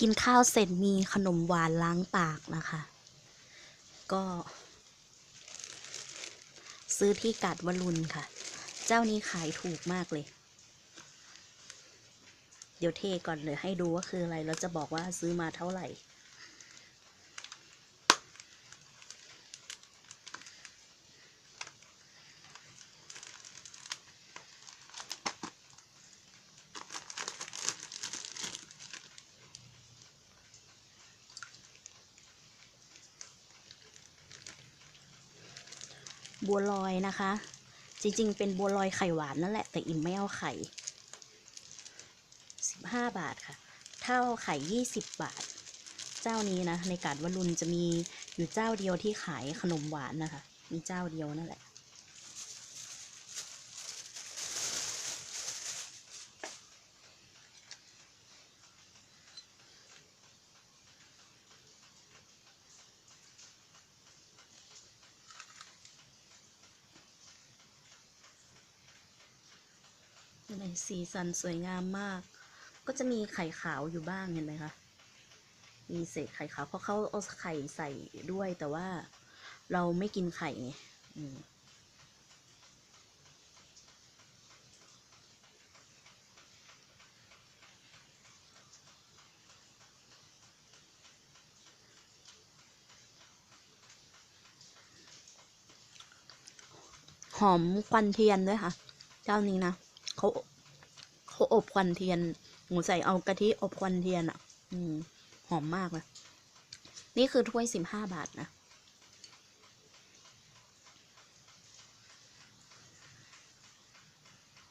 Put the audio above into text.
กินข้าวเสร็จมีขนมหวานล้างปากนะคะ ก็ ซื้อที่กาดวรุณค่ะ เจ้านี้ขายถูกมากเลย เดี๋ยวเทก่อนเลยให้ดูว่าคืออะไร แล้วจะบอกว่าซื้อมาเท่าไหร่ บัวลอยนะคะ จริงๆ เป็นบัวลอยไข่หวานนั่นแหละ แต่อิ่มไม่เอาไข่สิบห้าบาทค่ะ เท่าไข่ยี่สิบบาท เจ้านี้นะ ในกาดวลุนจะมีอยู่เจ้าเดียวที่ขายขนมหวานนะคะ มีเจ้าเดียวนั่นแหละ ในสีสันสวยงามมาก ก็จะมีไข่ขาวอยู่บ้างเห็นไหมคะ มีเศษไข่ขาวเพราะเขาเอาไข่ใส่ด้วยแต่ว่าเราไม่กินไข่ไงหอมควันเทียนด้วยค่ะ เจ้านี้นะ เขาเขาอบควันเทียนหมูใส่เอากะทิอบควันเทียนอะ อืม หอมมากเลย นี่คือถ้วยสิบห้าบาทนะ